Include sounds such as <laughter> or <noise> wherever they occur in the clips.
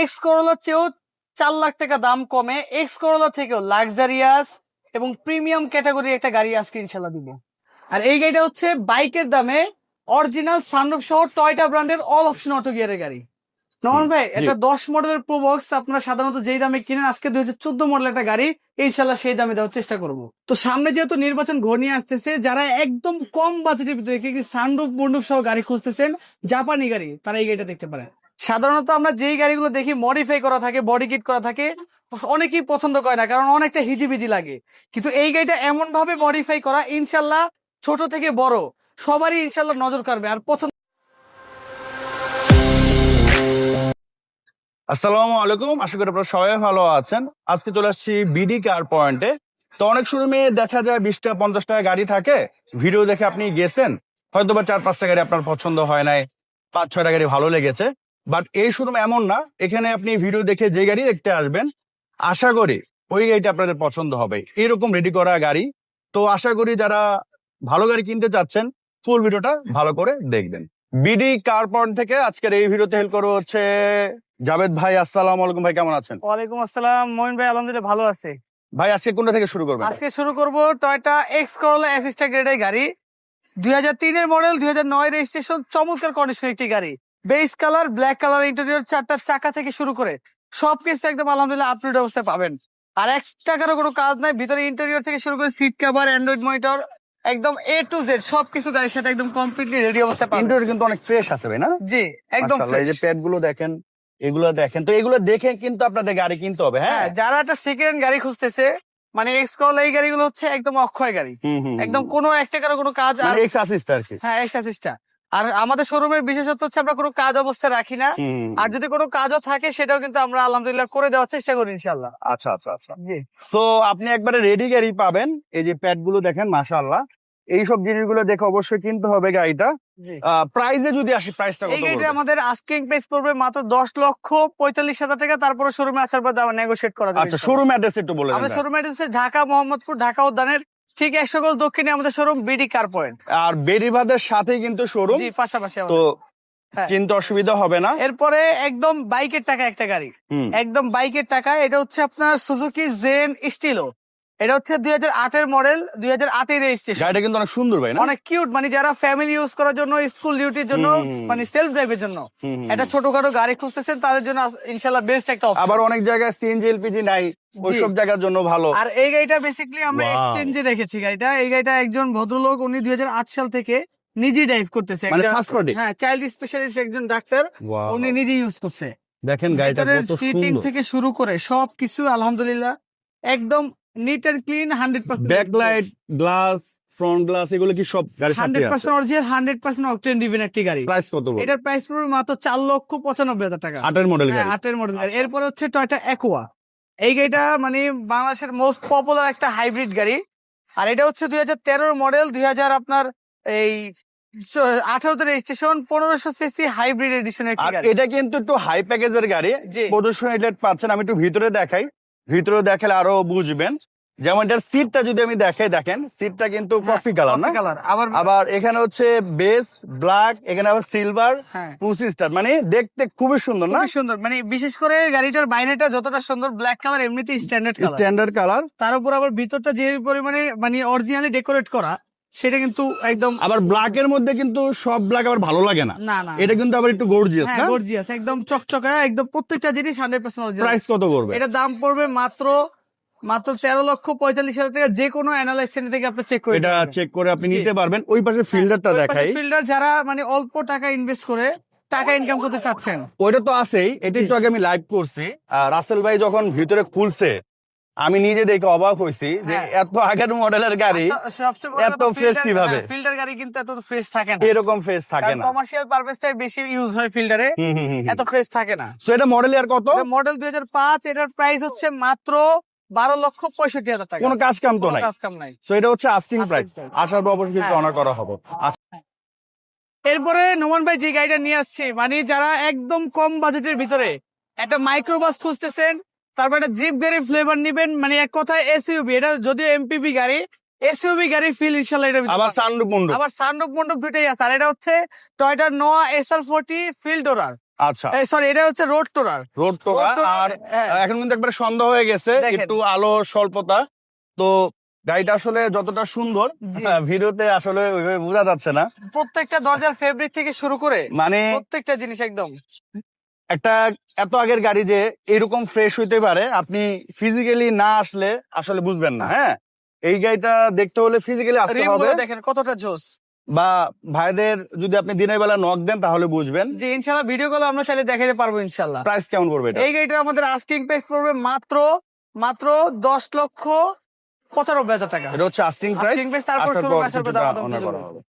X করোলার চেয়েও চার লাখ টাকা দাম কমে। এক্স করোলা থেকেও লাক্সারিয়াস এবং প্রিমিয়াম ক্যাটাগরি একটা গাড়ি আজকে ইনশাল্লাহ দিব। আর এই গাড়িটা হচ্ছে বাইকের দামে অরিজিনাল সানরুফ সহ টয়টা ব্র্যান্ডের অল অপশন অটো গিয়ারের গাড়ি। নমন ভাই এটা দশ মডেলের প্রোবক্স আপনারা সাধারণত যেই দামে কিনেন আজকে দুই হাজার চোদ্দ মডেল একটা গাড়ি ইনশাল্লাহ সেই দামে দেওয়ার চেষ্টা করব। তো সামনে যেহেতু নির্বাচন ঘনিয়ে আসতেছে যারা একদম কম বাজেটের ভিতরে সানরুফ মন্ডুপ সহ গাড়ি খুঁজতেছেন জাপানি গাড়ি তারা এই গাড়িটা দেখতে পারেন। সাধারণত আমরা যেই গাড়িগুলো দেখি মডিফাই করা থাকে বডি কিট করা থাকে, অনেকেই পছন্দ করে না কারণ অনেকটা হিজিবিজি লাগে। কিন্তু এই গাড়িটা এমন ভাবে মডিফাই করা ইনশাল্লাহ ছোট থেকে বড় সবারই ইনশাল্লাহ নজর কাড়বে আর পছন্দ আসসালামু আলাইকুম, আশা করি আপনারা সবাই ভালো আছেন। আজকে চলে আসছি বিডি কার পয়েন্টে তো অনেক শোরুমে দেখা যায় বিশটা, পঞ্চাশটা গাড়ি থাকে। ভিডিও দেখে আপনি গেছেন হয়তো বা চার পাঁচটা গাড়ি আপনার পছন্দ হয় নাই, পাঁচ ছয়টা গাড়ি ভালো লেগেছে। বাট এই শোরুম এমন না এখানে আপনি ভিডিও দেখে যে গাড়ি দেখতে আসবেন আশা করি ওই গাড়িটা আপনাদের পছন্দ হবে। এরকম রেডি করা গাড়ি। তো আশা করি যারা ভালো গাড়ি কিনতে চাচ্ছেন ফুল ভিডিওটা ভালো করে দেখবেন। বিডি কার পয়েন্ট থেকে আজকের এই ভিডিওতে হেল্প করব হচ্ছে জাভেদ ভাই। আসসালাম আলাইকুম ভাই কেমন আছেন? ওয়ালাইকুম আসসালাম। মমিন ভাই আলহামদুলিল্লাহ ভালো আছে। ভাই আজকে কোনটা থেকে শুরু করবেন? আজকে শুরু করব টয়টা এক্স করোলা অ্যাসিস্টা গ্রেডের গাড়ি। দুই হাজার তিনের মডেল দুই হাজার নয় রেজিস্ট্রেশন চমৎকার কন্ডিশন একটি গাড়ি। Base colour black colour interior চারটা চাকা থেকে শুরু করে সবকিছু একদম আলহামদুলিল্লাহ আপডেট অবস্থায় পাবেন। আর এক টাকারও কোনো কাজ নাই ভিতরে ইন্টেরিয়র থেকে শুরু করে সিট কভার অ্যান্ড্রয়েড মনিটর একদম এ টু জেড সবকিছু গাড়ির সাথে একদম কমপ্লিটলি রেডি অবস্থায় পাবেন। ইন্টারভিউ কিন্তু অনেক ফ্রেশ আছে ভাই না? জি একদম মাশাআল্লাহ, এই যে প্যাডগুলো দেখেন এগুলো দেখেন। তো এগুলো দেখে কিন্তু আপনাদের গাড়ি কিনতে হবে হ্যাঁ? হ্যাঁ যারা একটা সেকেন্ড গাড়ি খুঁজতেছে মানে এক্স করোলা এই গাড়িগুলো হচ্ছে একদম অক্ষয় গাড়ি। একদম কোনো এক টাকারও কোনো কাজ আর মানে এক্স আসিস্ট আর কি। হ্যাঁ এক্স অ্যাসিস্টা আর আমাদের শোরুমের বিশেষত্ব হচ্ছে আমরা কোনো কাজ অবস্থায় রাখি না। আর যদি কোনো কাজও থাকে সেটাও কিন্তু আমরা আলহামদুলিল্লাহ করে দেওয়ার চেষ্টা করি ইনশাল্লাহ আচ্ছা আচ্ছা আচ্ছা। তো আপনি একবারে রেডি গাড়ি পাবেন। এই যে প্যাডগুলো দেখেন মাশাআল্লাহ। এইসব জিনিসগুলো দেখে অবশ্যই কিনতে হবে গাড়িটা। প্রাইজে যদি আসি প্রাইসটা এই গাড়িটা আমাদের আস্কিং প্রাইস পড়বে মাত্র দশ লক্ষ পঁয়তাল্লিশ হাজার টাকা। তারপরে শোরুমে আসার পর দাম নেগোশিয়েট করা যাবে আচ্ছা শোরুম অ্যাড্রেস একটু বলে আমাদের শোরুম অ্যাড্রেস ঢাকা মোহাম্মদপুর ঢাকা উদ্যানের ঠিক এক সকল দক্ষিণে আমাদের শোরুম বিডি কার পয়েন্ট আর বেরিবাদের সাথে কিন্তু শোরুম জি পাশাপাশি তো কিন্তু হ্যাঁ। কিনতে অসুবিধা হবে না। এরপরে একদম বাইকের টাকা একটা গাড়ি। একদম বাইকের টাকা এটা হচ্ছে আপনার সুজুকি জেন স্টিলো এটা হচ্ছে দুই হাজার আটের মডেল দুই হাজার আটের রেজিস্ট্রেশন গাড়িটা কিন্তু অনেক সুন্দর ভাই অনেক কিউট মানে যারা ফ্যামিলি ইউজ করার জন্য স্কুল ডিউটির জন্য মানে সেলফ ড্রাইভের জন্য। একটা ছোটখাটো গাড়ি খুঁজতেছেন তাদের জন্য ইনশাল্লাহ বেস্ট একটা আবার অনেক জায়গায় সিএনজি এলপিজি নাই ওইসব জায়গার জন্য ভালো। আর এই গাড়িটা বেসিক্যালি আমরা এক্সচেঞ্জে রেখেছি গাড়িটা। এই গাড়িটা একজন ভদ্রলোক উনি দুই হাজার আট সাল থেকে নিজেই ড্রাইভ করতেছে। মানে একজন- হ্যাঁ চাইল্ড স্পেশালিস্ট একজন ডাক্তার উনি নিজে ইউজ করছে। দেখেন গাড়িটা সিটিং থেকে শুরু করে সবকিছু আলহামদুলিল্লাহ একদম neat and clean hundred percent backlight glass front glass এগুলো কি সব গাড়ির hundred percent original hundred percent octane driven একটি গাড়ি। প্রাইস কত এটার প্রাইস পড়বে মাত্র চার লক্ষ পঁচানব্বই হাজার টাকা। আটের মডেল হ্যাঁ গাড়ি আটের মডেল গাড়ি। এরপরে হচ্ছে টয়টা অ্যাকোয়া এই গাড়িটা মানে বাংলাদেশের মোস্ট পপুলার একটা হাইব্রিড গাড়ি। আর এটা হচ্ছে দুই হাজার তেরোর মডেল দুই হাজার আপনার এই আঠারোতে রেজিস্ট্রেশন পনেরোশো সিসি হাইব্রিড এডিশন গাড়ি। এটা কিন্তু একটু হাই প্যাকেজের গাড়ি। প্রদর্শন রেট পাচ্ছেন আমি একটু ভিতরে দেখাই। ভিতরে দেখালে আরও বুঝবেন। যেমন এটার সিটটা যদি আমি দেখাই দেখেন সিটটা কিন্তু কফি কালার না? কালার আবার আবার এখানে হচ্ছে বেস ব্ল্যাক এখানে আবার সিলভার হ্যাঁ। পুসি স্টার মানে দেখতে খুবই সুন্দর না? সুন্দর মানে বিশেষ করে গাড়িটার বাইরেটা যতটা সুন্দর ব্ল্যাক কালার এমনিতেই স্ট্যান্ডার্ড কালার স্ট্যান্ডার্ড কালার তার উপর আবার ভিতরটা যে পরিমাণে মানে অরিজিনালি ডেকোরেট করা সেটা কিন্তু একদম আবার ব্ল্যাক এর মধ্যে কিন্তু সব ব্ল্যাক আবার ভালো লাগে না। না না এটা কিন্তু আবার একটু গর্জিয়াস হ্যাঁ না? গর্জিয়াস একদম চকচকা একদম প্রত্যেকটা জিনিস হান্ড্রেড পার্সেন্ট অরিজিনাল প্রাইস কত করবে এটা দাম পড়বে মাত্র মাত্র তেরো লক্ষ পঁয়তাল্লিশ হাজার টাকা। যে কোনো অ্যানালাইজ সেন্টার থেকে আপনি চেক করে এটা চেক করে আপনি নিতে পারবেন। ওই পাশে ফিল্ডারটা দেখাই। ফিল্ডার যারা মানে অল্প টাকা ইনভেস্ট করে টাকা ইনকাম করতে চাচ্ছেন। ওইটা তো আছেই এটা একটু আগে আমি লাইভ করছি। রাসেল ভাই যখন ভিতরে খুলছে আমি নিজে দেখে অবাক হয়েছি যে হ্যাঁ। এত আগের মডেলের গাড়ি সবচেয়ে বড় এত fresh কীভাবে? ফিল্ডার গাড়ি কিন্তু এত ফ্রেশ থাকে না। এরকম ফেস থাকে না। কমার্শিয়াল পারপাসটাই বেশি ইউজ হয় হুম। এত ফ্রেশ থাকে না। So এটা মডেল আর কত? মডেল দুই হাজার পাঁচ এটার প্রাইস হচ্ছে মাত্র বারো লক্ষ পঁয়ষট্টি হাজার টাকা। কোনো কাজ কাম তো নাই। কাজ কাম নাই। সো এটা হচ্ছে আস্কিং প্রাইস আসার পর অবশ্যই হ্যাঁ। অনার করা হবে। আচ্ছা, এরপরে নোমান ভাই যে গাড়িটা নিয়ে আসছে মানে যারা একদম কম বাজেটের ভিতরে একটা মাইক্রোবাস খুঁজতেছেন তারপর একটা জিপ গাড়ির ফ্লেভার নিবেন মানে এক কথায় এসইউবি এটা যদিও এমপিপি গাড়ি এসইউবি গাড়ি ফিল ইনশাল্লাহ এটা আবার সানরুফ মন্ডপ আবার সানরূপ মণ্ডপ দুইটাই আছে আর এটা হচ্ছে টয়টা নোয়া এসআর ফোর্টি ফিল্ডোরার আচ্ছা। সরি এটা হচ্ছে রোড টোরার রোড Tourer, আর হ্যাঁ। এখন কিন্তু একবারে সন্ধ্যা হয়ে গেছে একটু আলো স্বল্পতা। তো গাড়িটা আসলে যতটা সুন্দর হ্যাঁ, ভিডিওতে আসলে ওইভাবে বোঝা যাচ্ছে না। প্রত্যেকটা দরজার ফেব্রিক থেকে শুরু করে মানে প্রত্যেকটা জিনিস একদম। একটা এত আগের গাড়ি যে এরকম ফ্রেশ হইতে পারে আপনি ফিজিক্যালি না আসলে আসলে বুঝবেন না হ্যাঁ? এই গাড়িটা দেখতে হলে ফিজিক্যালি আসতে হবে। দেখেন কতটা জোস। বা ভাইদের যদি আপনি দিনের বেলা নক দেন তাহলে বুঝবেন। যে ইনশাল্লাহ ভিডিও কল আমরা চাইলে দেখাতে পারব ইনশাল্লাহ প্রাইস কেমন পড়বে এটা? এই গাড়িটা আমাদের আস্কিং প্রাইস পড়বে মাত্র মাত্র দশ লক্ষ পঁচানব্বই হাজার টাকা। এটা হচ্ছে আস্কিং প্রাইস তারপর।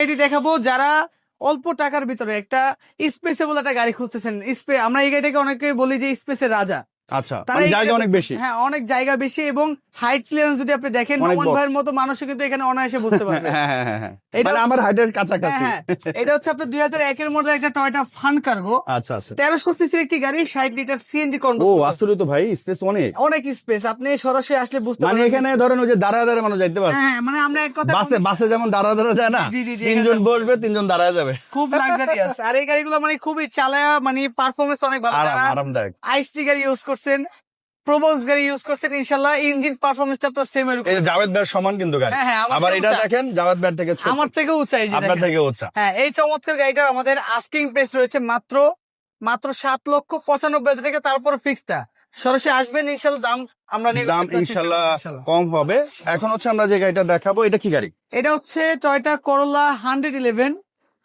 এটি দেখাবো যারা অল্প টাকার ভিতরে একটা স্পেসে বলে একটা গাড়ি খুঁজতেছেন। স্পে আমরা এই গাড়িটাকে অনেকে বলি যে স্পেসের রাজা। আচ্ছা তারা মানে জায়গা অনেক বেশি। হ্যাঁ অনেক জায়গা বেশি এবং হাইট ক্লিয়ারেন্স যদি আপনি দেখেন অনেক ভাইয়ের মতো মানুষও কিন্তু এখানে অনায়াসে বুঝতে পারবে। <laughs> হ্যাঁ হ্যাঁ হ্যাঁ হ্যাঁ। এটা আমার হাইটের কাছাকাছি। হ্যাঁ, হ্যাঁ। এটা হচ্ছে আপনার দুই হাজার মডেল একটা টয়টা ফান কার্গো আচ্ছা আচ্ছা। তেরোশো সিসির একটি গাড়ি ষাট লিটার সিএনজি ও আসলে তো ভাই স্পেস অনেক। অনেক স্পেস আপনি সরাসরি আসলে বুঝতে মানে এখানে ধরেন ওই যে দাঁড়ায় দাঁড়ায় মানুষ যাইতে পারে। হ্যাঁ মানে আমরা এক কথা বাসে বাসে যেমন দাঁড়া দাঁড়া যায় না তিনজন বসবে তিনজন দাঁড়ায় যাবে। খুব লাক্সারিয়াস আর এই গাড়িগুলো মানে খুবই চালায়া মানে পারফরমেন্স অনেক ভালো। যারা আরামদায়ক। আইসটি গাড়ি ইউজ করছেন প্রোবক্স গাড়ি ইউজ করছেন ইনশাল্লাহ ইঞ্জিন পারফরমেন্সটা আপনার সেম এই জাভেদ ভাইয়ের সমান কিন্তু গাড়ি। হ্যাঁ, হ্যাঁ, আবার থেকে এটা দেখেন জাভেদ ভাইয়ের থেকে ছোট। আমার থেকেও উঁচা এই যে আপনার থেকে উঁচা। হ্যাঁ এই চমৎকার গাড়িটার আমাদের আস্কিং প্রাইস রয়েছে মাত্র মাত্র সাত লক্ষ পঁচানব্বই হাজার টাকা তারপর ফিক্সটা সরাসরি আসবেন ইনশাল্লাহ দাম আমরা দাম। কম হবে। এখন হচ্ছে আমরা যে গাড়িটা দেখাবো এটা কি গাড়ি? এটা হচ্ছে টয়টা করোলা হান্ড্রেড ইলেভেন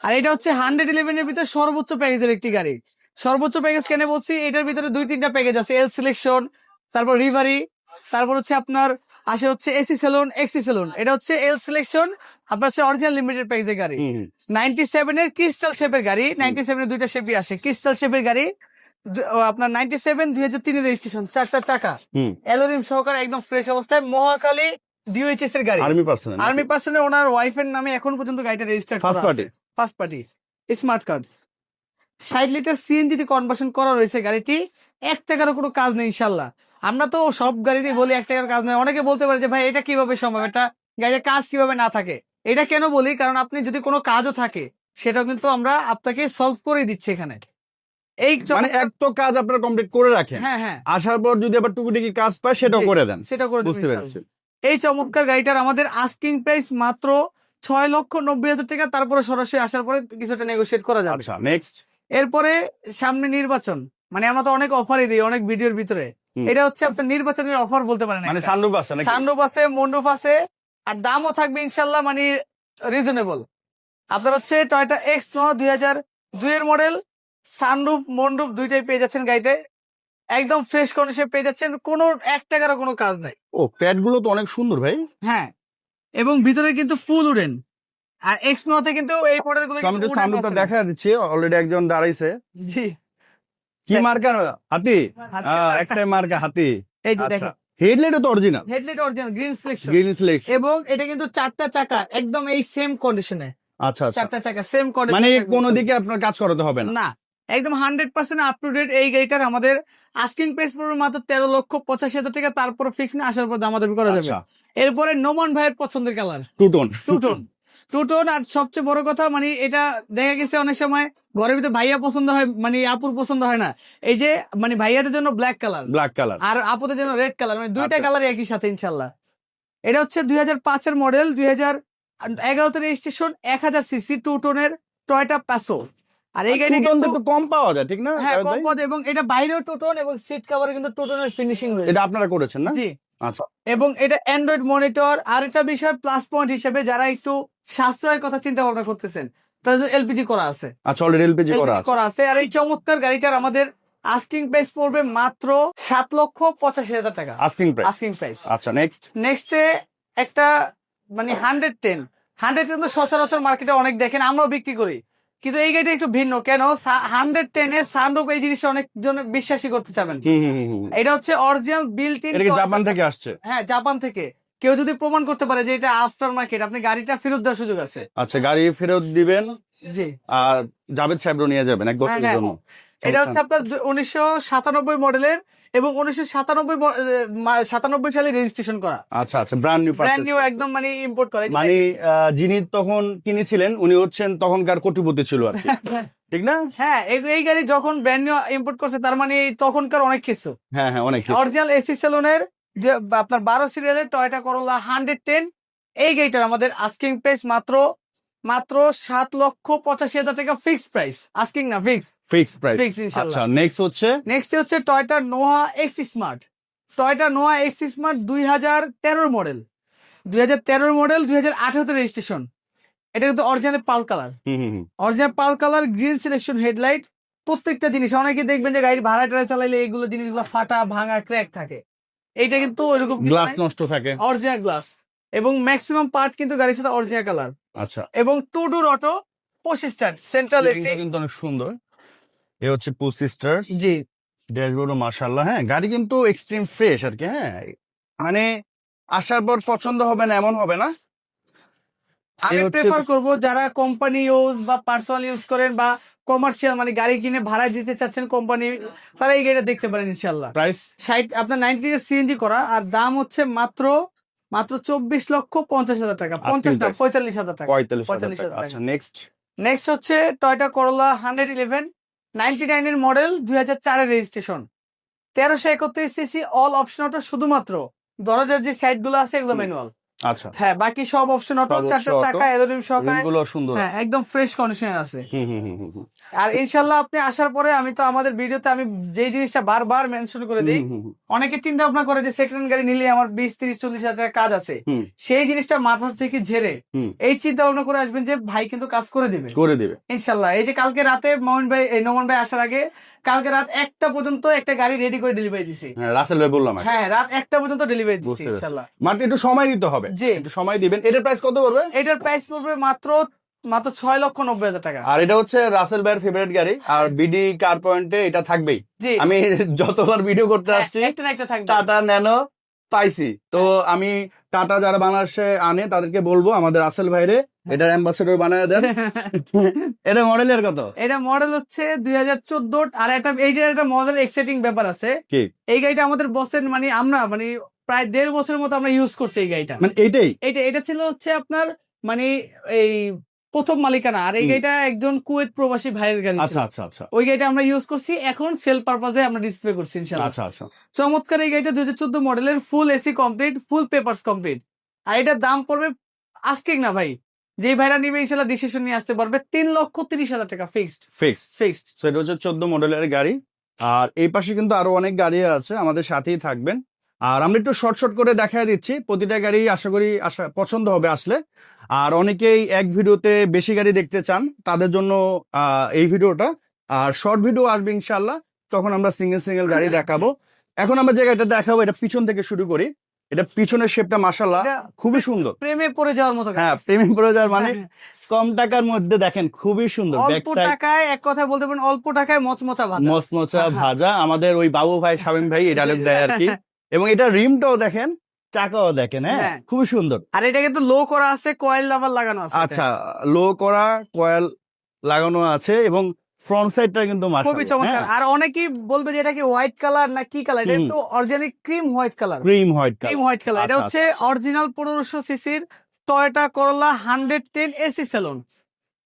আর এটা হচ্ছে হান্ড্রেড ইলেভেন এর ভিতরে সর্বোচ্চ প্যাকেজের একটি গাড়ি। সর্বোচ্চ প্যাকেজ কেন বলছি এটার ভিতরে দুই তিনটা প্যাকেজ আছে এল সিলেকশন তারপর রিভারি তারপর হচ্ছে আপনার আসে হচ্ছে এসি সেলুন এক্সি সেলুন এটা হচ্ছে এল সিলেকশন আপনার হচ্ছে অরিজিনাল লিমিটেড প্যাকেজের গাড়ি। নাইনটি সেভেন এর ক্রিস্টাল শেপের গাড়ি নাইনটি সেভেন এর দুইটা শেপই আসে। ক্রিস্টাল শেপের গাড়ি আপনার নাইনটি সেভেন দুই হাজার তিনের রেজিস্ট্রেশন চারটা চাকা। অ্যালোরিম সহকারে একদম ফ্রেশ অবস্থায় মহাকালী ডিওএইচএস এর গাড়ি। আর্মি পার্সন আর্মি পার্সনের ওনার ওয়াইফের নামে এখন পর্যন্ত গাড়িটা register first party first party smart card ষাট লিটার সিএনজি তে কনভার্সন করা রয়েছে গাড়িটি এক টাকারও কোনো কাজ নেই ইনশাল্লাহ। আমরা তো সব গাড়িতে বলি এক টাকার কাজ নেই। অনেকে বলতে পারে যে ভাই এটা কীভাবে সম্ভব? এটা গাড়ির কাজ কীভাবে না থাকে? এটা কেন বলি? কারণ আপনি যদি কোনো কাজও থাকে সেটা কিন্তু আমরা আপনাকে সলভ করে দিচ্ছি এখানে। এই চমৎকার- মানে এক তো কাজ আপনারা কমপ্লিট করে রাখেন। হ্যাঁ হ্যাঁ। আসার পর যদি আবার টুকিটাকি কাজ পায় সেটাও করে দেন। সেটা করে বুঝতে পেরেছি। এই চমৎকার গাড়িটার আমাদের আস্কিং প্রাইস মাত্র ছয় লক্ষ নব্বই হাজার টাকা। তারপরে সরাসরি আসার পরে কিছুটা নেগোশিয়েট করা যাবে। আচ্ছা নেক্সট এরপরে সামনে নির্বাচন। মানে আমরা তো অনেক অফারই দিই অনেক ভিডিওর ভিতরে। এটা হচ্ছে আপনার নির্বাচনের অফার বলতে পারেন মানে সানরুফ আছে সানরুফ আছে মন্ডপ আছে আর দামও থাকবে ইনশাল্লাহ মানে রিজনেবল আপনার হচ্ছে টয়টা এক্স ন দুই হাজার দুইয়ের মডেল সানরুফ মন্ডুপ দুইটাই পেয়ে যাচ্ছেন গাড়িতে। একদম ফ্রেশ কন্ডিশন পেয়ে যাচ্ছেন কোনো এক টাকারও কোনো কাজ নাই। ও প্যাডগুলো তো অনেক সুন্দর ভাই। হ্যাঁ এবং ভিতরে কিন্তু ফুল উডেন আর এক্স নতে কিন্তু এই দেখা দিচ্ছি অলরেডি একজন দাঁড়াইছে। জি। কি মার্কা হাতি। একটাই মার্কা হাতি। এই যে আচ্ছা। দেখো হেডলাইটও তো original headlight original green selection green select এবং এটা কিন্তু চারটা চাকা একদম এই সেম কন্ডিশনে আচ্ছা আচ্ছা। চারটা চাকা সেম কন্ডিশন মানে কোনো দিকে আপনার কাজ করাতে হবে না। না একদম hundred percent up to date এই গাড়িটার আমাদের আস্কিং প্রাইস পড়বে মাত্র তেরো লক্ষ পঁচাশি হাজার টাকা তারপর ফিক্স না আসার পর দামাদামি করা যাবে। আচ্ছা। এরপরে নোমান ভাইয়ের পছন্দের কালার টুটন টুটোন টুটোন আর সবচেয়ে বড় কথা মানে এটা দেখা গেছে অনেক সময় ঘরের ভিতরে ভাইয়া পছন্দ হয় মানে আপুর পছন্দ হয় না। এই যে মানে ভাইয়াদের জন্য ব্ল্যাক কালার ব্ল্যাক কালার আর আপুদের জন্য রেড কালার মানে দুইটা আচ্ছা। কালার একই সাথে ইনশাল্লাহ। এটা হচ্ছে দুই হাজার পাঁচের মডেল দুই হাজার এগারোতে রেজিস্ট্রেশন এক হাজার সিসি টু টোনের টয়টা প্যাসো আর এই টুটন কিন্তু কম পাওয়া যায় ঠিক না? হ্যাঁ কম ভাই? পদ এবং এটা বাইরেও টোটন এবং সিট কভারে কিন্তু টোটনের ফিনিশিং রয়েছে। এটা আপনারা করেছেন না? জি। আচ্ছা। এবং এটা অ্যান্ড্রয়েড মনিটর আর এটা বিষয় প্লাস পয়েন্ট হিসেবে যারা একটু সাশ্রয়ের কথা চিন্তা ভাবনা করতেছেন তাদের এলপিজি করা আছে। আচ্ছা অলরেডি এলপিজি করা আছে। করা আছে। আর এই চমৎকার গাড়িটার আমাদের আস্কিং প্রাইস পড়বে মাত্র সাত লক্ষ পঁচাশি হাজার টাকা। আস্কিং প্রাইস আস্কিং প্রাইস আচ্ছা নেক্সট নেক্সটে একটা মানে হান্ড্রেড টেন হান্ড্রেড টেন তো সচরাচর মার্কেটে অনেক দেখেন আমরাও বিক্রি করি। কিন্তু এই গাড়িটা একটু ভিন্ন। কেন? হান্ড্রেড টেনে সানরুফ এই জিনিসটা অনেক জন বিশ্বাসী করতে চাবেন। এটা হচ্ছে অরিজিনাল বিল্ট ইন জাপান থেকে আসছে? হ্যাঁ জাপান থেকে। কেউ যদি প্রমাণ করতে পারে যে এটা আফটার মার্কেট আপনি গাড়িটা ফেরত দেওয়ার সুযোগ আছে। আচ্ছা গাড়ি ফেরত দিবেন জি। আর জাভেদ সাহেবরও নিয়ে যাবেন এক হ্যাঁ, বছরের হ্যাঁ। জন্য। এটা হচ্ছে আপনার উনিশশো সাতানব্বই মডেলের এবং উনিশশো সাতানব্বই সাতানব্বই সালে রেজিস্ট্রেশন করা। আচ্ছা আচ্ছা ব্র্যান্ড নিউ ব্র্যান্ড নিউ একদম মানে ইম্পোর্ট করা। মানে যিনি তখন কিনেছিলেন উনি হচ্ছেন তখনকার কোটিপতি ছিল আর <laughs> ঠিক না? হ্যাঁ এই- এই গাড়ি যখন ব্র্যান্ড নিউ ইম্পোর্ট করছে তার মানে তখনকার অনেক কিছু। হ্যাঁ হ্যাঁ অনেক অরিজিনাল এসি সেলুনের আপনার বারো সিরিয়ালের টয়টা করোলা হান্ড্রেড টেন এই গাড়িটার আমাদের আস্কিং প্রাইস মাত্র মাত্র সাত লক্ষ পঁচাশি হাজার টাকা ফিক্সড প্রাইস আস্কিং না ফিক্স ফিক্স প্রাইস ফিক্স আচ্ছা নেক্সট হচ্ছে? নেক্সট হচ্ছে Toyota Noah X smart Toyota Noah X smart দুই হাজার তেরোর মডেল দুই হাজার তেরোর মডেল দুই হাজার আঠেরোতে রেজিস্ট্রেশন এটা কিন্তু original pearl colour. Original pearl colour green selection headlight প্রত্যেকটা জিনিস। অনেকে দেখবেন যে গাড়ি ভাড়া টাড়া চালাইলে এইগুলো জিনিসগুলো ফাটা ভাঙা ক্র্যাক থাকে। এইটা কিন্তু ওইরকম গ্লাস নষ্ট থাকে। অরিজিনাল গ্লাস এবং ম্যাক্সিমাম পার্ট কিন্তু গাড়ির সাথে অরিজিনাল কালার আচ্ছা। এবং টু ডোর অটো পঁচিশটার সেন্ট্রাল এসি কিন্তু অনেক সুন্দর। এ হচ্ছে টু জি। ড্যাশবোর্ডও মার্শাল্লাহ হ্যাঁ। গাড়ি কিন্তু এক্সট্রিম ফ্রেশ আর কি হ্যাঁ। মানে আসার পর পছন্দ হবে না এমন হবে না। আমি প্রেফার করব যারা কোম্পানি ইউজ বা পার্সোনাল ইউজ করেন বা কমার্শিয়াল মানে গাড়ি কিনে ভাড়া দিতে চাচ্ছেন কোম্পানি তারা এই গাড়িটা দেখতে পারেন ইনশাল্লাহ প্রাইস ষাট আপনার নাইনটি সিএনজি করা আর দাম হচ্ছে মাত্র মাত্র চব্বিশ লক্ষ পঞ্চাশ হাজার টাকা। পঞ্চাশ না পঁয়তাল্লিশ হাজার টাকা। পঁয়তাল্লিশ পঁয়তাল্লিশ হাজার টাকা। টাকা। আচ্ছা নেক্সট নেক্সট হচ্ছে Toyota Corolla hundred eleven ninety নাইনের মডেল দুই হাজার চারের রেজিস্ট্রেশন তেরোশো একত্রিশ সিসি অল অপশন অটো শুধুমাত্র। দরজার যে সাইডগুলো আছে এগুলো। ম্যানুয়াল আচ্ছা। হ্যাঁ বাকি সব অপশন অটো চারটা। চাকা এলোরিম সহকারে। সুন্দর হ্যাঁ একদম ফ্রেশ কন্ডিশনে আছে। আর ইনশাল্লাহ আপনি আসার পরে আমি তো আমাদের ভিডিওতে আমি যেই জিনিসটা বারবার মেনশন করে দিই। অনেকে চিন্তা ভাবনা করে যে সেকেন্ড হ্যান্ড গাড়ি নিলে আমার বিশ তিরিশ চল্লিশ হাজার টাকা কাজ আছে। সেই জিনিসটা মাথা থেকে ঝেড়ে এই চিন্তা ভাবনা করে আসবেন যে ভাই কিন্তু কাজ করে দিবে। করে দিবে। ইনশাল্লাহ এই যে কালকে রাতে মোহন ভাই এই নোমান ভাই আসার আগে কালকে রাত একটা পর্যন্ত একটা গাড়ি রেডি করে ডেলিভারি দিছি। হ্যাঁ রাসেল ভাই বললাম হ্যাঁ রাত একটা পর্যন্ত ডেলিভারি দিছি। ইনশাল্লাহ মাত্র একটু সময় দিতে হবে। জি। একটু সময় দিবেন। এটার প্রাইস কত পড়বে? এটার প্রাইস পড়বে মাত্র মাত্র ছয় লক্ষ নব্বই হাজার টাকা। আর এটা হচ্ছে রাসেল ভাইয়ের ফেভারিট গাড়ি। আর বিডি কার পয়েন্টে এটা থাকবেই। আমি <laughs> যতবার ভিডিও করতে হ্যাঁ, আসছি একটা একটা থাকবে। টাটা ন্যানো পাইছি। তো আমি টাটা যারা বাংলাদেশে আনে তাদেরকে বলব আমাদের আসেল ভাইরে এটার অ্যাম্বাসেডর বানায় দেন। <laughs> এটা মডেলের কত? এটা মডেল হচ্ছে দুই হাজার চোদ্দ আর একটা এই একটা মডেল এক্সাইটিং ব্যাপার আছে। কি? এই গাড়িটা আমাদের বসের মানে আমরা মানে প্রায় দেড় বছরের মতো আমরা ইউজ করছি এই গাড়িটা। মানে এইটাই? এটা এটা ছিল হচ্ছে আপনার মানে এই প্রথম মালিকানা। আর এই। গাড়িটা একজন কুয়েত প্রবাসী ভাইয়ের গাড়ি আচ্ছা আচ্ছা আচ্ছা। ওই গাড়িটা আমরা ইউজ করছি। এখন সেল পারপাজে আমরা ডিসপ্লে করছি ইনশাআল্লাহ। আচ্ছা আচ্ছা। চমৎকার এই গাড়িটা দুই হাজার চোদ্দ মডেলের full AC complete full papers complete আর এটার দাম পড়বে আজকে না ভাই। যে ভাইরা নিবে ইনশাল্লাহ ডিসিশন নিয়ে আসতে পারবে। তিন লক্ষ তিরিশ হাজার টাকা ফিক্সড ফিক্সড ফিক্সড হচ্ছে চোদ্দ মডেলের গাড়ি। আর এই পাশে কিন্তু আরও অনেক গাড়ি আছে। আমাদের সাথেই থাকবেন। আর আমরা একটু শর্ট শর্ট করে দেখা দিচ্ছি। প্রতিটা গাড়ি আশা করি আসা পছন্দ হবে আসলে। আর অনেকেই এক ভিডিওতে বেশি গাড়ি দেখতে চান তাদের জন্য এই ভিডিওটা। আর শর্ট ভিডিও আসবে ইনশাল্লাহ তখন আমরা সিঙ্গেল সিঙ্গেল গাড়ি দেখাবো। এখন আমরা যে গাড়িটা দেখাবো এটা পিছন থেকে শুরু করি। এটা পিছনের শেপটা মাসাল্লাহ খুবই সুন্দর। প্রেমে পড়ে যাওয়ার মতো হ্যাঁ প্রেমে পড়ে যাওয়ার মানে হ্যাঁ, কম টাকার মধ্যে দেখেন খুবই সুন্দর। অল্প টাকায় এক কথা বলতে পারেন অল্প টাকায় মচমচা ভাজা। মচমচা হ্যাঁ, হ্যাঁ। ভাজা। আমাদের ওই বাবু ভাই শামীম ভাই এটা দেয় আর কি। এবং এটা রিমটাও দেখেন চাকাও দেখেন হ্যাঁ? হ্যাঁ। খুবই সুন্দর। আর এটা কিন্তু লো করা আছে কয়েল লাভার লাগানো আছে আচ্ছা লো করা কয়েল লাগানো আছে এবং ফ্রন্ট সাইডটা কিন্তু খুবই চমৎকার। আর অনেকেই বলবে যে এটা কি হোয়াইট কালার না কি কালার এটা। তো originally cream white colour cream white cream white colour এটা আচ্ছা, হচ্ছে অরিজিনাল পনেরোশো সিসির Toyota Corolla hundred ten AC saloon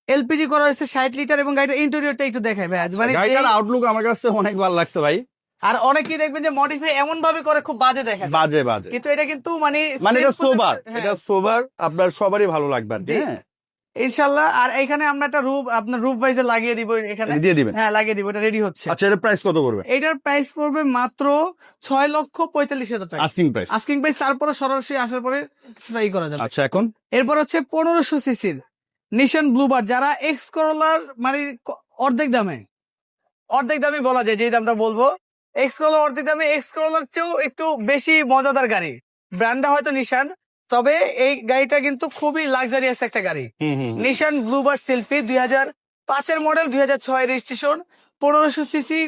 LPG করা হয়েছে ষাট লিটার এবং গাড়িটা ইন্টেরিয়রটা একটু দেখায় ভাই। মানে গাড়িটার আউটলুক আমার কাছে অনেক ভালো লাগছে ভাই। আর অনেকেই দেখবেন যে মডিফাই এমন ভাবে করে খুব বাজে দেখায় বাজে বাজে। কিন্তু এটা কিন্তু মানে মানে এটা সোবার হ্যাঁ, এটা সোবার আপনার সবারই ভালো লাগবে। হ্যাঁ। ইনশাল্লাহ আর এখানে আমরা একটা রূপ আপনার রূপ ভাইজে লাগিয়ে দিব এখানে। দিয়ে দিবেন? হ্যাঁ লাগিয়ে দিব এটা রেডি হচ্ছে। আচ্ছা এর প্রাইস কত পড়বে? এটার প্রাইস পড়বে মাত্র ছয় লক্ষ পঁয়তাল্লিশ হাজার টাকা। আস্কিং প্রাইস আস্কিং প্রাইস তারপরে সরাসরি আসার পরে কিছুটা করা যাবে। আচ্ছা এখন? এরপর হচ্ছে পনেরোশো সিসির নিশান ব্লুবার যারা এক্স করোলার মানে অর্ধেক দামে অর্ধেক দামে বলা যায় যে দামটা বলব। এক্স করোলার অর্ধেক দামে এক্স করোলার চেয়েও একটু বেশি মজাদার গাড়ি। ব্র্যান্ডটা হয়তো নিশান তবে এই গাড়িটা কিন্তু খুবই লাক্সারিয়াস একটা গাড়ি। নিশান ব্লুবার সেলফি দুই হাজার পাঁচের মডেল দুই হাজার ছয় রেজিস্ট্রেশন পনেরোশো সিসি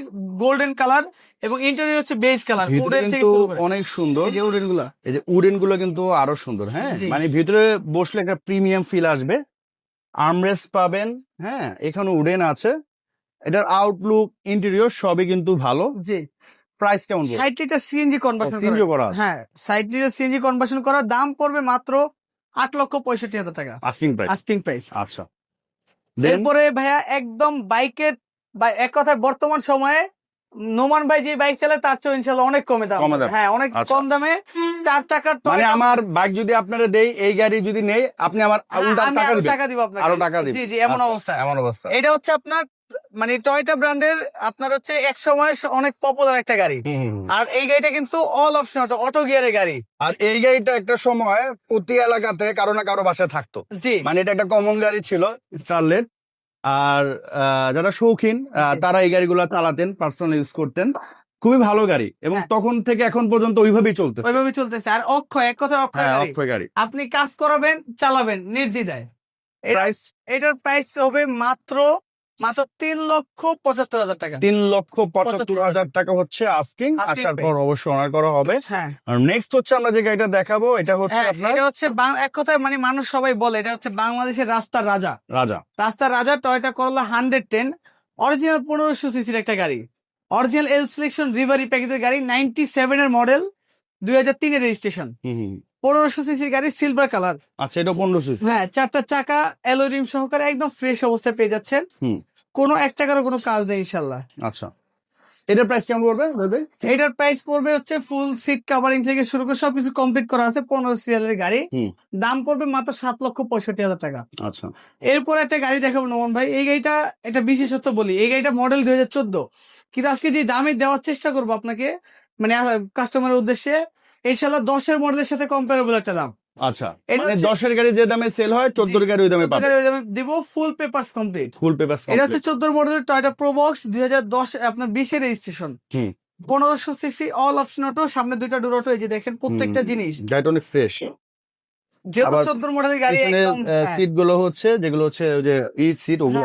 গোল্ডেন কালার এবং ইন্টেরিয়র হচ্ছে বেজ কালার ভিতরে কিন্তু অনেক সুন্দর। এই যে উডেনগুলা এই যে উডেনগুলো কিন্তু আরও সুন্দর হ্যাঁ? মানে ভিতরে বসলে একটা প্রিমিয়াম ফিল আসবে। আর্মরেস্ট পাবেন হ্যাঁ? এখানে উডেন আছে। এটার আউটলুক ইন্টেরিয়র সবই কিন্তু ভালো। জি। প্রাইস কেমন ষাট লিটার সিএনজি কনভার্সন সিনজো করা। হ্যাঁ ষাট লিটার সিএনজি কনভার্সন করা দাম পড়বে মাত্র আট লক্ষ পঁয়ষট্টি হাজার টাকা। আস্কিং প্রাইস আস্কিং প্রাইস আচ্ছা। এরপরে ভাইয়া একদম বাইকের বা এক কথায় বর্তমান সময়ে নোমান ভাই যে বাইক চালায় তার চেয়ে ইনশাল্লাহ অনেক কমে দাম। হ্যাঁ অনেক আচ্ছা। কম দামে চার চাকার মানে আমার বাইক যদি আপনারা দেই এই গাড়ি যদি নেই আপনি আমার হ্যাঁ, টাকা আরও টাকা দিব আপনাকে। আরও টাকা দিবেন। জি জি এমন আচ্ছা, অবস্থা। এমন অবস্থা। এটা হচ্ছে আপনার মানে টয়টা ব্র্যান্ডের আপনার হচ্ছে এক সময় অনেক পপুলার একটা গাড়ি। আর এই গাড়িটা কিন্তু অল অপশন অটো গিয়ারের গাড়ি। আর এই গাড়িটা একটা সময় প্রতি এলাকাতে কারও না কারও বাসায় থাকতো। জি। মানে এটা একটা কমন গাড়ি ছিল স্টারলেট আর যারা শৌখিন তারা এই গাড়িগুলো চালাতেন পার্সোনাল ইউজ করতেন। খুবই ভালো গাড়ি এবং হ্যাঁ। তখন থেকে এখন পর্যন্ত ওইভাবেই চলতে ওইভাবেই চলতেছে। আর অক্ষয় এক কথা অক্ষয় হ্যাঁ গাড়ি। অক্ষয় গাড়ি। আপনি কাজ করাবেন চালাবেন নির্দ্বিধায়। প্রাইস এটার প্রাইস হবে মাত্র মাত্র তিন লক্ষ পঁচাত্তর হাজার টাকা। তিন লক্ষ পঁচাত্তর হাজার টাকা হচ্ছে আস্কিং আসার পর অবশ্যই অনার করা হবে। হ্যাঁ। আর নেক্সট হচ্ছে আমরা যে গাড়িটা দেখাবো এটা হচ্ছে হ্যাঁ, আপনার এটা হচ্ছে এক কথায় মানে মানুষ সবাই বলে এটা হচ্ছে বাংলাদেশের রাস্তার রাজা। রাজা। রাস্তার রাজা Toyota Corolla hundred ten original পনেরোশো সিসির একটা গাড়ি। অরিজিনাল এল সিলেকশন রিভারি প্যাকেজের গাড়ি নাইনটি সেভেন এর মডেল দুই হাজার তিনের রেজিস্ট্রেশন। পনেরোশো সিসির গাড়ি সিলভার কালার আচ্ছা এটা পনেরোশো হ্যাঁ চারটা চাকা অ্যালোরিম সহকারে একদম ফ্রেশ অবস্থায় পেয়ে যাচ্ছেন। কোনো এক টাকারও কোনো কাজ নেই ইনশাল্লাহ আচ্ছা। এটার প্রাইস কেমন পড়বে বলবে এটার প্রাইস পড়বে হচ্ছে ফুল সিট কাভারিং থেকে শুরু করে সবকিছু কমপ্লিট করা আছে পনেরো সিরিয়ালের গাড়ি। দাম পড়বে মাত্র সাত লক্ষ পঁয়ষট্টি হাজার টাকা। আচ্ছা। এরপর একটা গাড়ি দেখাবো নমন ভাই। এই গাড়িটা এটা বিশেষত্ব বলি এই গাড়িটা মডেল দুই হাজার চোদ্দ। কিন্তু আজকে যে দামে দেওয়ার চেষ্টা করব আপনাকে মানে কাস্টমারের উদ্দেশ্যে ইনশাল্লাহ দশের মডেলের সাথে কম্পারেবল একটা দাম। আচ্ছা মানে দশের গাড়ি যে দামে সেল হয় চোদ্দোর গাড়ি ওই দামে পাবে। দিব full papers complete full paper এটা হচ্ছে চোদ্দ মডেলের টয়টা প্রোবক্স দুই হাজার দশ আপনার বিশের রেজিস্ট্রেশন হুম। পনেরোশো সিসি অল অপশন অটো সামনে দুইটা ডোর অটো এই যে দেখেন প্রত্যেকটা জিনিস। গাড়িটা অনেক ফ্রেশ সিটগুলো হচ্ছে যেগুলো হচ্ছে ওই যে ইট সিট ওগুলো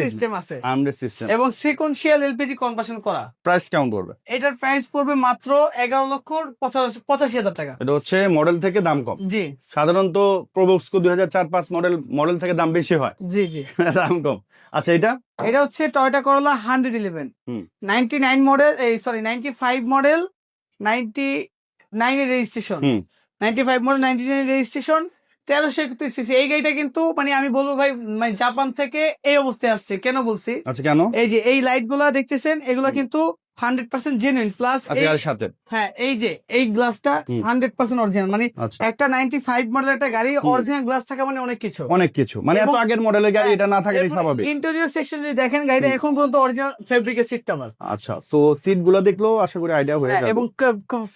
সিস্টেম আছে। আমরেড সিস্টেম এবং সিকোয়েন্সিয়াল এলপিজি কনভার্সন করা। প্রাইস কেমন পড়বে এটার প্রাইস পড়বে মাত্র এগারো লক্ষ পঁচাশি হাজার টাকা। এটা হচ্ছে মডেল থেকে দাম কম। জি। সাধারণত প্রোবক্সকো দুই হাজার চার পাঁচ মডেল মডেল থেকে দাম বেশি হয়। জি জি। <laughs> দাম কম। আচ্ছা এটা? এটা হচ্ছে Toyota Corolla hundred eleven. Ninety nine model এই sorry ninety five model ninety নাইনের registration. Ninety five model ninety nine registration তেরোশো একত্রিশ সিসি এই গাড়িটা কিন্তু মানে আমি বলব ভাই মানে জাপান থেকে এই অবস্থায় আসছে। কেন বলছি? আচ্ছা কেন? এই যে এই লাইটগুলা দেখতেছেন এগুলা কিন্তু হান্ড্রেড পার্সেন্ট জেনুইন প্লাস আচ্ছা সাথে। হ্যাঁ এই যে এই গ্লাসটা হান্ড্রেড পার্সেন্ট অরিজিনাল মানে আচ্ছা। একটা নাইনটি ফাইভ মডেল একটা গাড়ি অরিজিনাল গ্লাস থাকা মানে অনেক কিছু। অনেক কিছু। মানে এত আগের মডেলের গাড়ি এটা না থাকলে স্বাভাবিক। ইন্টেরিয়র সেকশন যদি দেখেন গাড়িটা এখন পর্যন্ত অরিজিনাল ফেব্রিকের সিট কভার আচ্ছা তো সিটগুলো দেখলেও আশা করি আইডিয়া হয়ে যাবে। হ্যাঁ, এবং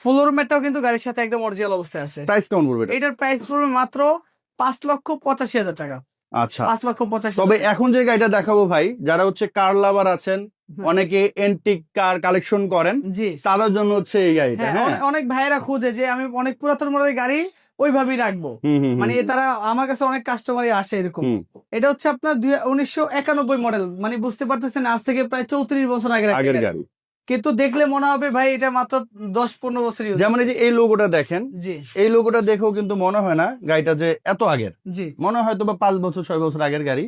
ফ্লোর ম্যাটটাও কিন্তু গাড়ির সাথে একদম অরিজিনাল অবস্থায় আছে। প্রাইস কেমন পড়বে এটা? এটার প্রাইস পড়বে মাত্র পাঁচ লক্ষ পঁচাশি হাজার টাকা। আচ্ছা। পাঁচ লক্ষ পঁচাশি তবে এখন যে গাড়িটা দেখাবো ভাই যারা হচ্ছে কার লাভার আছেন অনেকে এন্টিক কার কালেকশন করেন জি। তাদের জন্য হচ্ছে এই গাড়িটা হ্যাঁ হ্যাঁ। অনেক ভাইয়েরা খুঁজে যে আমি অনেক পুরাতন মডেলের গাড়ি ওইভাবেই রাখব। মানে তারা আমার কাছে অনেক কাস্টমারই আসে এরকম। এটা হচ্ছে আপনার উনিশশো একানব্বই মডেল মানে বুঝতে পারতেছেন আজ থেকে প্রায় চৌত্রিশ বছর একটা আগের গাড়ি। কিন্তু দেখলে মনে হবে ভাই এটা মাত্র দশ পনেরো বছর। যেমন এই যে এই লোগোটা দেখেন জি। এই লোগোটা দেখেও কিন্তু মনে হয় না গাড়িটা যে এত আগের। জি। মনে হয় হয়তো বা পাঁচ বছর ছয় বছর আগের গাড়ি।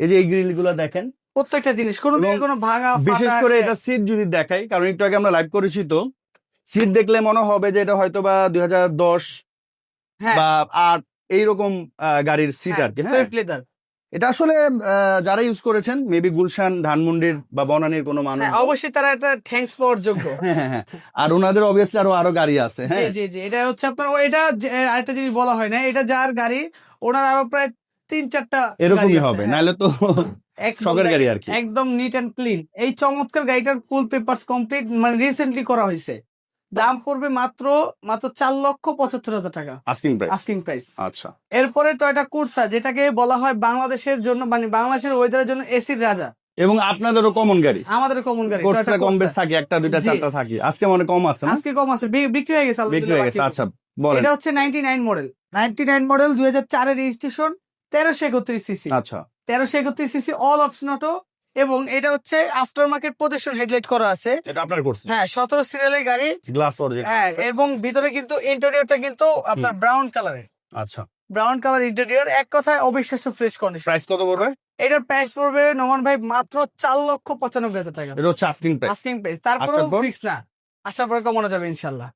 এই যে এই গ্রিলগুলো দেখেন প্রত্যেকটা জিনিস কোনো কোনো ভাঙা বিশেষ করে এটা সিট যদি দেখাই কারণ একটু আগে আমরা লাইভ করেছি তো সিট দেখলে মনে হবে যে এটা হয়তো বা দুই হাজার দশ হ্যাঁ। বা আট এইরকম গাড়ির সিট আর কি হ্যাঁ। এটা আসলে যারা ইউজ করেছেন মেবি গুলশান ধানমন্ডির বা বনানীর কোনো মানুষ। হ্যাঁ অবশ্যই তারা একটা থ্যাঙ্কস পাওয়ার যোগ্য। <laughs> হ্যাঁ, হ্যাঁ। আর ওনাদের অবভিয়াসলি আরও আরও গাড়ি আছে জি হ্যাঁ। জি জি। এটা হচ্ছে আপনার এটা আরেকটা জিনিস বলা হয় না এটা যার গাড়ি ওনার আরও প্রায় তিন চারটা এরকমই হবে। নাহলে তো <laughs> একদম শখের গাড়ি আর কি। একদম নিট অ্যান্ড ক্লিন এই চমৎকার গাড়িটার ফুল পেপারস কমপ্লিট মানে রিসেন্টলি করা হয়েছে। দাম পড়বে মাত্র মাত্র চার লক্ষ পঁচাত্তর হাজার টাকা। আস্কিং প্রাইস আস্কিং প্রাইস আচ্ছা। এরপরে টয়টা কুরসা যেটাকে বলা হয় বাংলাদেশের জন্য মানে বাংলাদেশের ওয়েদারের জন্য এসির রাজা এবং আপনাদেরও কমন গাড়ি? আমাদের কমন গাড়ি কোর্সে কম বেশ থাকে একটা দুইটা চারটা থাকে। আজকে মনে কম আছে আজকে কম আছে। বিক্রি হয়ে গেছে বিক্রি হয়ে গেছে। আচ্ছা বলেন। এটা হচ্ছে ninety nine model ninety nine model দুই হাজার চারের রেজিস্ট্রেশন তেরোশো একত্রিশ সিসি আচ্ছা। তেরোশো একত্রিশ সিসি অল অপশন অটো এবং এটা হচ্ছে আফটার মার্কেট প্রদর্শন হেডলাইট করা আছে। এটা আপনার করছে। হ্যাঁ সতেরো সিরিয়ালের গাড়ি। গ্লাস হ্যাঁ এবং ভিতরে কিন্তু ইন্টেরিয়রটা কিন্তু আপনার ব্রাউন কালারের আচ্ছা। ব্রাউন কালার ইন্টেরিয়র এক কথায় অবিশ্বাস্য ফ্রেশ কন্ডিশন প্রাইস কত পড়বে? এটার প্রাইস পড়বে নোমান ভাই মাত্র চার লক্ষ পঁচানব্বই হাজার টাকা। এটা হচ্ছে asking price asking price fix না। আসার পরে কমানো যাবে ইনশাল্লাহ।